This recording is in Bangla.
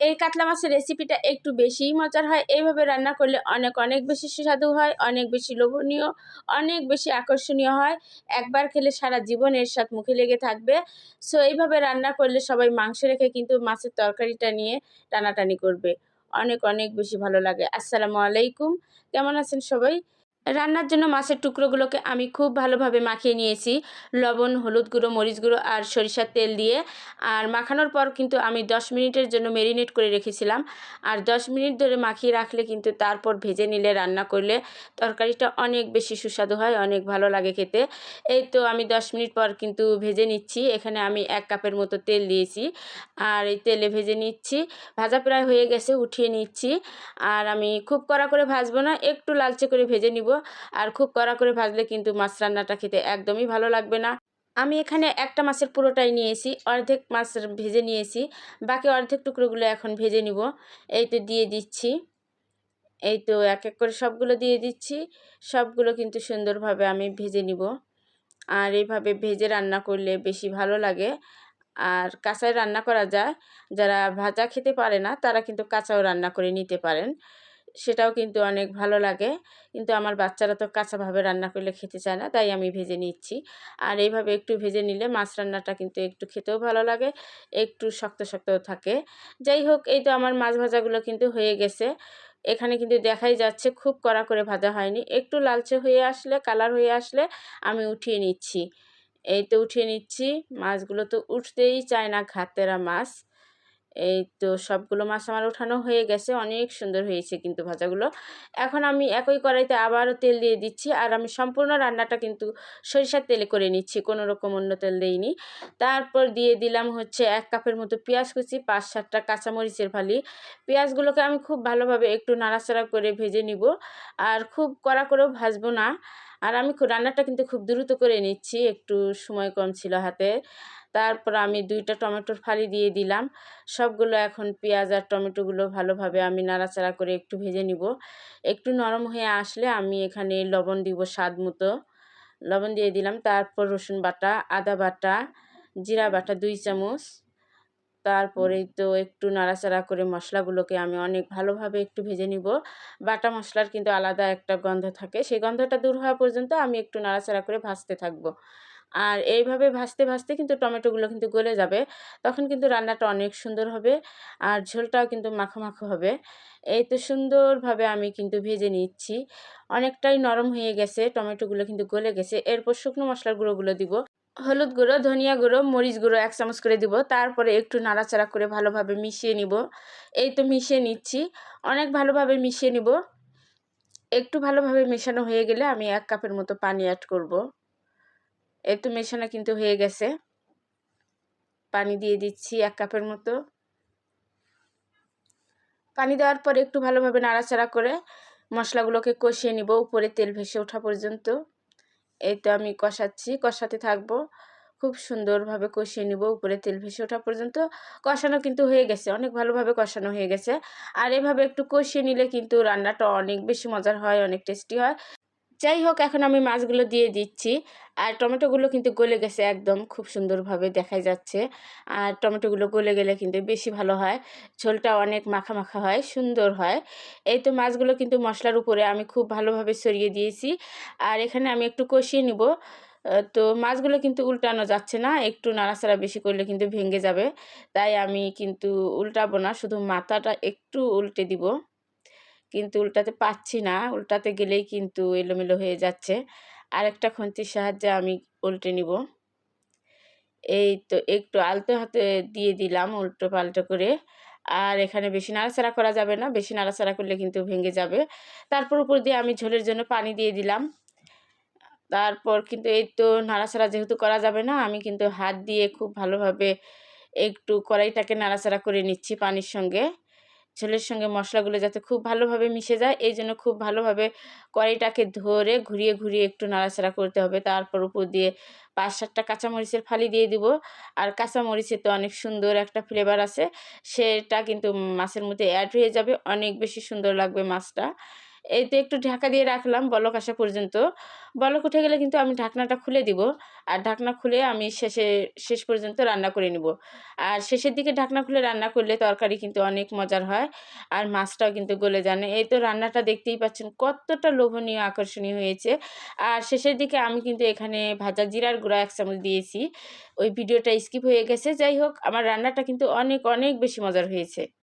এই কাতলা মাছের রেসিপিটা একটু বেশিই মজার হয়। এইভাবে রান্না করলে অনেক অনেক বেশি সুস্বাদু হয়, অনেক বেশি লোভনীয়, অনেক বেশি আকর্ষণীয় হয়। একবার খেলে সারা জীবন এর স্বাদ মুখে লেগে থাকবে। সো এইভাবে রান্না করলে সবাই মাংস রেখে কিন্তু মাছের তরকারিটা নিয়ে টানাটানি করবে। অনেক অনেক বেশি ভালো লাগে। আসসালামু আলাইকুম। কেমন আছেন সবাই? রান্নার জন্য মাছের টুকরোগুলোকে আমি খুব ভালোভাবে মাখিয়ে নিয়েছি। লবণ, হলুদ গুঁড়ো, মরিচ গুঁড়ো আর সরিষার তেল দিয়ে। আর মাখানোর পর কিন্তু আমি 10 মিনিটের জন্য মেরিনেট করে রেখেছিলাম। আর 10 মিনিট ধরে মাখিয়ে রাখলে কিন্তু তারপর ভেজে নিলে রান্না করলে তরকারিটা অনেক বেশি সুস্বাদু হয়, অনেক ভালো লাগে খেতে। এই তো আমি 10 মিনিট পর কিন্তু ভেজে নিচ্ছি। এখানে আমি এক কাপের মতো তেল দিয়েছি। আর এই তেলে ভেজে নিচ্ছি। ভাজা প্রায় হয়ে গেছে, উঠিয়ে নিচ্ছি। আর আমি খুব কড়া করে ভাজবো না, একটু লালচে করে ভেজে নিব। আর খুব কড়া করে ভাজলে কিন্তু মাছ রান্নাটা খেতে একদমই ভালো লাগবে না। আমি এখানে একটা মাছের পুরোটাই নিয়েছি, অর্ধেক মাছ ভেজে নিয়েছি, বাকি অর্ধেক টুকরোগুলো এখন ভেজে নিব। এই তো দিয়ে দিচ্ছি। এই তো এক এক করে সবগুলো দিয়ে দিচ্ছি, সবগুলো কিন্তু সুন্দরভাবে আমি ভেজে নিব। আর এইভাবে ভেজে রান্না করলে বেশি ভালো লাগে। আর কাঁচায় রান্না করা যায়, যারা ভাজা খেতে পারে না, তারা কিন্তু কাঁচাও রান্না করে নিতে পারেন। সেটাও কিন্তু অনেক ভালো লাগে। কিন্তু আমার বাচ্চারা তো কাঁচাভাবে রান্না করলে খেতে চায় না, তাই আমি ভেজে নিচ্ছি। আর এইভাবে একটু ভেজে নিলে মাছ রান্নাটা কিন্তু একটু খেতেও ভালো লাগে, একটু শক্ত শক্তও থাকে। যাই হোক, এই তো আমার মাছ ভাজাগুলো কিন্তু হয়ে গেছে। এখানে কিন্তু দেখাই যাচ্ছে খুব কড়া করে ভাজা হয়নি। একটু লালচে হয়ে আসলে, কালার হয়ে আসলে আমি উঠিয়ে নিচ্ছি। এই তো উঠিয়ে নিচ্ছি। মাছগুলো তো উঠতেই চায় না ঘাতেরা মাছ। এই তো সবগুলো মাছ আমার ওঠানো হয়ে গেছে, অনেক সুন্দর হয়েছে কিন্তু ভাজাগুলো। এখন আমি একই কড়াইতে আবারও তেল দিয়ে দিচ্ছি আর আমি সম্পূর্ণ রান্নাটা কিন্তু সরিষার তেলে করে নিচ্ছি, কোনো রকম অন্য তেল দিইনি। তারপর দিয়ে দিলাম হচ্ছে এক কাপের মতো পেঁয়াজ কুচি, পাঁচ সাতটা কাঁচামরিচের ফালি। পেঁয়াজগুলোকে আমি খুব ভালোভাবে একটু নাড়াচাড়া করে ভেজে নিব আর খুব কড়া করেও ভাজবো না। আর আমি রান্নাটা কিন্তু খুব দ্রুত করে নিচ্ছি, একটু সময় কম ছিল হাতে। তারপর আমি দুইটা টমেটোর ফালি দিয়ে দিলাম। সবগুলো এখন পেঁয়াজ আর টমেটোগুলো ভালোভাবে আমি নাড়াচাড়া করে একটু ভেজে নিব। একটু নরম হয়ে আসলে আমি এখানে লবণ দিব স্বাদ মতো। লবণ দিয়ে দিলাম, তারপর রসুন বাটা, আদা বাটা, জিরা বাটা দুই চামচ। তারপরেই তো একটু নাড়াচাড়া করে মশলাগুলোকে আমি অনেক ভালোভাবে একটু ভেজে নিব। বাটা মশলার কিন্তু আলাদা একটা গন্ধ থাকে। সেই গন্ধটা দূর হওয়া পর্যন্ত আমি একটু নাড়াচাড়া করে ভাজতে থাকব। আর এইভাবে ভাজতে ভাজতে কিন্তু টমেটোগুলো কিন্তু গলে যাবে। তখন কিন্তু রান্নাটা অনেক সুন্দর হবে আর ঝোলটাও কিন্তু মাখো মাখো হবে। এই তো সুন্দরভাবে আমি কিন্তু ভেজে নিচ্ছি। অনেকটাই নরম হয়ে গেছে, টমেটোগুলো কিন্তু গলে গেছে। এরপর শুকনো মশলার গুঁড়োগুলো দিব। হলুদ গুঁড়ো, ধনিয়া গুঁড়ো, মরিচ গুঁড়ো এক চামচ করে দিব। তারপরে একটু নাড়াচাড়া করে ভালোভাবে মিশিয়ে নিব। এই তো মিশিয়ে নিচ্ছি। অনেক ভালোভাবে মিশিয়ে নিব। একটু ভালোভাবে মেশানো হয়ে গেলে আমি এক কাপের মতো পানি অ্যাড করব। এই তো মেশানো কিন্তু হয়ে গেছে। পানি দিয়ে দিচ্ছি এক কাপের মতো। পানি দেওয়ার পর একটু ভালোভাবে নাড়াচাড়া করে মশলাগুলোকে কষিয়ে নিব, উপরে তেল ভেসে ওঠা পর্যন্ত। এই তো আমি কষাচ্ছি, কষাতে থাকব। খুব সুন্দরভাবে কষিয়ে নিব, উপরে তেল ভেসে ওঠা পর্যন্ত। কষানো কিন্তু হয়ে গেছে, অনেক ভালোভাবে কষানো হয়ে গেছে। আর এভাবে একটু কষিয়ে নিলে কিন্তু রান্নাটা অনেক বেশি মজার হয়, অনেক টেস্টি হয়। যাই হোক এখন আমি মাছগুলো দিয়ে দিচ্ছি। আর টমেটোগুলো কিন্তু গলে গেছে একদম, খুব সুন্দরভাবে দেখাই যাচ্ছে। আর টমেটোগুলো গলে গেলে কিন্তু বেশি ভালো হয়। ঝোলটা অনেক মাখা মাখা হয়, সুন্দর হয়। এই তো মাছগুলো কিন্তু মশলার উপরে আমি খুব ভালোভাবে সরিয়ে দিয়েছি। আর এখানে আমি একটু কষিয়ে নিব। তো মাছগুলো কিন্তু উল্টানো যাচ্ছে না, একটু নাড়াচাড়া বেশি করলে কিন্তু ভেঙে যাবে। তাই আমি কিন্তু উল্টাবো না, শুধু মাথাটা একটু উল্টে দিব। কিন্তু উল্টাতে পাচ্ছি না। উল্টাতে গেলেই কিন্তু এলোমেলো হয়ে যাচ্ছে। আরেকটা খন্তির সাহায্যে আমি উল্টে নিব। এই তো একটু আলতো হাতে দিয়ে দিলাম উল্টো পাল্টো করে। আর এখানে বেশি নাড়াচাড়া করা যাবে না। বেশি নাড়াচাড়া করলে কিন্তু ভেঙে যাবে। তারপর উপর দিয়ে আমি ঝোলের জন্য পানি দিয়ে দিলাম। তারপর কিন্তু এই তো নাড়াচাড়া যেহেতু করা যাবে না, আমি কিন্তু হাত দিয়ে খুব ভালোভাবে একটু কড়াইটাকে নাড়াচাড়া করে নিচ্ছি পানির সঙ্গে। ঝোলের সঙ্গে মশলাগুলো যাতে খুব ভালোভাবে মিশে যায়, এই জন্য খুব ভালোভাবে কড়াইটাকে ধরে ঘুরিয়ে ঘুরিয়ে একটু নাড়াচাড়া করতে হবে। তারপর উপর দিয়ে পাঁচ সাতটা কাঁচামরিচের ফালি দিয়ে দিব। আর কাঁচামরিচে তো অনেক সুন্দর একটা ফ্লেভার আছে, সেটা কিন্তু মাছের মধ্যে অ্যাড হয়ে যাবে, অনেক বেশি সুন্দর লাগবে মাছটা। এই তো একটু ঢাকা দিয়ে রাখলাম বলক আসা পর্যন্ত। বলক উঠে গেলে কিন্তু আমি ঢাকনাটা খুলে দিব। আর ঢাকনা খুলে আমি শেষে, শেষ পর্যন্ত রান্না করে নিব। আর শেষের দিকে ঢাকনা খুলে রান্না করলে তরকারি কিন্তু অনেক মজার হয়। আর মাছটাও কিন্তু গলে জানে এই তো রান্নাটা দেখতেই পাচ্ছেন কতটা লোভনীয়, আকর্ষণীয় হয়েছে। আর শেষের দিকে আমি কিন্তু এখানে ভাজা জিরার গুঁড়া এক চামচ দিয়েছি। ওই ভিডিওটা স্কিপ হয়ে গেছে। যাই হোক, আমার রান্নাটা কিন্তু অনেক অনেক বেশি মজার হয়েছে।